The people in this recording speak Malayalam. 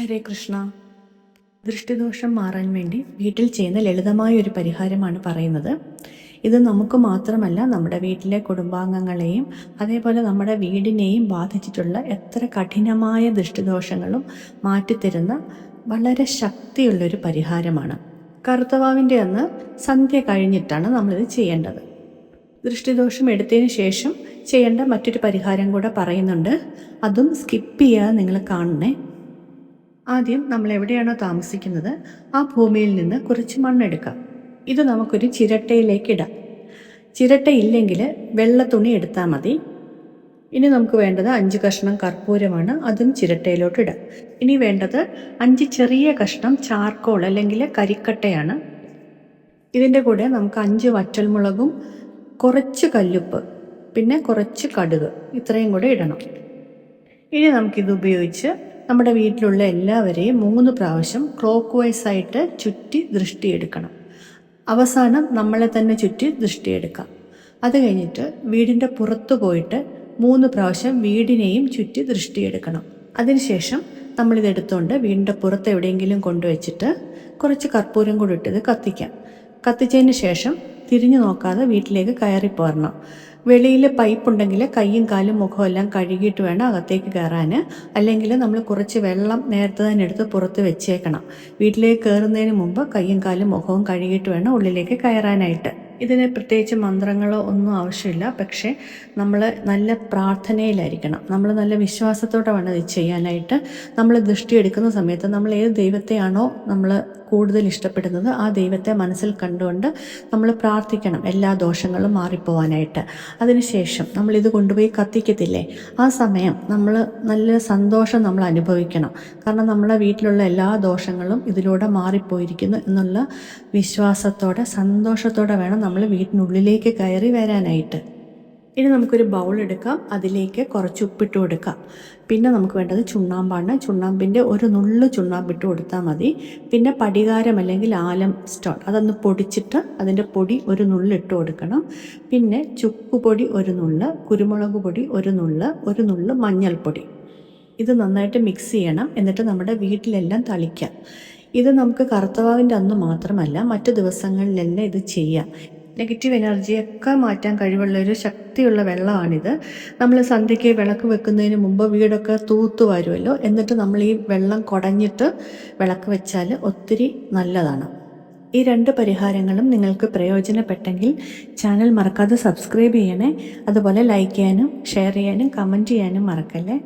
ഹരേ കൃഷ്ണ. ദൃഷ്ടിദോഷം മാറാൻ വേണ്ടി വീട്ടിൽ ചെയ്യുന്ന ലളിതമായ ഒരു പരിഹാരമാണ് പറയുന്നത്. ഇത് നമുക്ക് മാത്രമല്ല നമ്മുടെ വീട്ടിലെ കുടുംബാംഗങ്ങളെയും അതേപോലെ നമ്മുടെ വീടിനെയും ബാധിച്ചിട്ടുള്ള എത്ര കഠിനമായ ദൃഷ്ടിദോഷങ്ങളും മാറ്റിത്തരുന്ന വളരെ ശക്തിയുള്ളൊരു പരിഹാരമാണ്. കറുത്തവാവിന്റെ അന്ന് സന്ധ്യ കഴിഞ്ഞിട്ടാണ് നമ്മളിത് ചെയ്യേണ്ടത്. ദൃഷ്ടിദോഷം എടുത്തതിന് ശേഷം ചെയ്യേണ്ട മറ്റൊരു പരിഹാരം കൂടെ പറയുന്നുണ്ട്. അതും സ്കിപ്പ് ചെയ്യാതെ നിങ്ങൾ കാണണേ. ആദ്യം നമ്മൾ എവിടെയാണോ താമസിക്കുന്നത് ആ ഭൂമിയിൽ നിന്ന് കുറച്ച് മണ്ണെടുക്കാം ഇത് നമുക്കൊരു ചിരട്ടയിലേക്ക് ഇടാം. ചിരട്ട ഇല്ലെങ്കിൽ വെള്ള തുണി എടുത്താൽ മതി. ഇനി നമുക്ക് വേണ്ടത് അഞ്ച് കഷ്ണം കർപ്പൂരമാണ് അതും ചിരട്ടയിലോട്ട് ഇടാം. ഇനി വേണ്ടത് അഞ്ച് ചെറിയ കഷ്ണം ചാർക്കോൾ അല്ലെങ്കിൽ കരിക്കട്ടയാണ്. ഇതിന്റെ കൂടെ നമുക്ക് അഞ്ച് വറ്റൽമുളകും കുറച്ച് കല്ലുപ്പ് പിന്നെ കുറച്ച് കടുക് ഇത്രയും കൂടെ ഇടണം. ഇനി നമുക്കിത് ഉപയോഗിച്ച് നമ്മുടെ വീട്ടിലുള്ള എല്ലാവരെയും മൂന്ന് പ്രാവശ്യം ക്ലോക്ക് വൈസ് ആയിട്ട് ചുറ്റി ദൃഷ്ടിയെടുക്കണം. അവസാനം നമ്മളെ തന്നെ ചുറ്റി ദൃഷ്ടിയെടുക്കാം. അത് കഴിഞ്ഞിട്ട് വീടിന്റെ പുറത്ത് പോയിട്ട് മൂന്ന് പ്രാവശ്യം വീടിനെയും ചുറ്റി ദൃഷ്ടിയെടുക്കണം. അതിനുശേഷം നമ്മളിത് എടുത്തുകൊണ്ട് വീടിന്റെ പുറത്ത് എവിടെയെങ്കിലും കൊണ്ടുവച്ചിട്ട് കുറച്ച് കർപ്പൂരം കൂടി ഇട്ടത് കത്തിക്കാം. കത്തിച്ചതിന് ശേഷം തിരിഞ്ഞു നോക്കാതെ വീട്ടിലേക്ക് കയറി പോരണം വെളിയിൽ പൈപ്പ് ഉണ്ടെങ്കിൽ കൈയും കാലും മുഖവും എല്ലാം കഴുകിയിട്ട് വേണം അകത്തേക്ക് കയറാൻ അല്ലെങ്കിൽ നമ്മൾ കുറച്ച് വെള്ളം നേരത്തെ തന്നെ എടുത്ത് പുറത്ത് വെച്ചേക്കണം. വീട്ടിലേക്ക് കയറുന്നതിന് മുമ്പ് കൈയും കാലും മുഖവും കഴുകിയിട്ട് വേണം ഉള്ളിലേക്ക് കയറാനായിട്ട്. ഇതിന് പ്രത്യേകിച്ച് മന്ത്രങ്ങളോ ഒന്നും ആവശ്യമില്ല. പക്ഷേ നമ്മൾ നല്ല പ്രാർത്ഥനയിലായിരിക്കണം. നമ്മൾ നല്ല വിശ്വാസത്തോടെ വേണം ഇത് ചെയ്യാനായിട്ട്. നമ്മൾ ദൃഷ്ടി എടുക്കുന്ന സമയത്ത് നമ്മൾ ഏത് ദൈവത്തെയാണോ നമ്മൾ കൂടുതൽ ഇഷ്ടപ്പെടുന്നത് ആ ദൈവത്തെ മനസ്സിൽ കണ്ടുകൊണ്ട് നമ്മൾ പ്രാർത്ഥിക്കണം എല്ലാ ദോഷങ്ങളും മാറിപ്പോവാനായിട്ട്. അതിനുശേഷം നമ്മളിത് കൊണ്ടുപോയി കത്തിക്കത്തില്ലേ? ആ സമയം നമ്മൾ നല്ല സന്തോഷം നമ്മൾ അനുഭവിക്കണം. കാരണം നമ്മളെ വീട്ടിലുള്ള എല്ലാ ദോഷങ്ങളും ഇതിലൂടെ മാറിപ്പോയിരിക്കുന്നു എന്നുള്ള വിശ്വാസത്തോടെ സന്തോഷത്തോടെ വേണം നമ്മൾ വീട്ടിനുള്ളിലേക്ക് കയറി വരാനായിട്ട്. ഇനി നമുക്കൊരു ബൗൾ എടുക്കാം. അതിലേക്ക് കുറച്ച് ഉപ്പിട്ട് കൊടുക്കാം. പിന്നെ നമുക്ക് വേണ്ടത് ചുണ്ണാമ്പാണ്. ചുണ്ണാമ്പിന്റെ ഒരു നുള്ള് ചുണ്ണാമ്പിട്ട് കൊടുത്താൽ മതി. പിന്നെ പടികാരം അല്ലെങ്കിൽ ആലം സ്റ്റോൺ അതൊന്ന് പൊടിച്ചിട്ട് അതിന്റെ പൊടി ഒരു നുള്ള് ഇട്ട് കൊടുക്കണം. പിന്നെ ചുക്ക് പൊടി ഒരു നുള്ള് കുരുമുളക് പൊടി ഒരു നുള്ള് ഒരു നുള്ള് മഞ്ഞൾപ്പൊടി. ഇത് നന്നായിട്ട് മിക്സ് ചെയ്യണം. എന്നിട്ട് നമ്മുടെ വീട്ടിലെല്ലാം തളിക്കാം. ഇത് നമുക്ക് കറുത്തവാവിന്റെ അന്ന് മാത്രമല്ല മറ്റു ദിവസങ്ങളിലെല്ലാം ഇത് ചെയ്യാം. നെഗറ്റീവ് എനർജിയൊക്കെ മാറ്റാൻ കഴിവുള്ള ഒരു ശക്തിയുള്ള വെള്ളമാണിത്. നമ്മൾ സന്ധ്യയ്ക്ക് വിളക്ക് വെക്കുന്നതിന് മുമ്പ് വീടൊക്കെ തൂത്തു വരുമല്ലോ. എന്നിട്ട് നമ്മൾ ഈ വെള്ളം കുടഞ്ഞിട്ട് വിളക്ക് വെച്ചാൽ ഒത്തിരി നല്ലതാണ്. ഈ രണ്ട് പരിഹാരങ്ങളും നിങ്ങൾക്ക് പ്രയോജനപ്പെട്ടെങ്കിൽ ചാനൽ മറക്കാതെ സബ്സ്ക്രൈബ് ചെയ്യണേ. അതുപോലെ ലൈക്ക് ചെയ്യാനും ഷെയർ ചെയ്യാനും കമന്റ് ചെയ്യാനും മറക്കല്ലേ?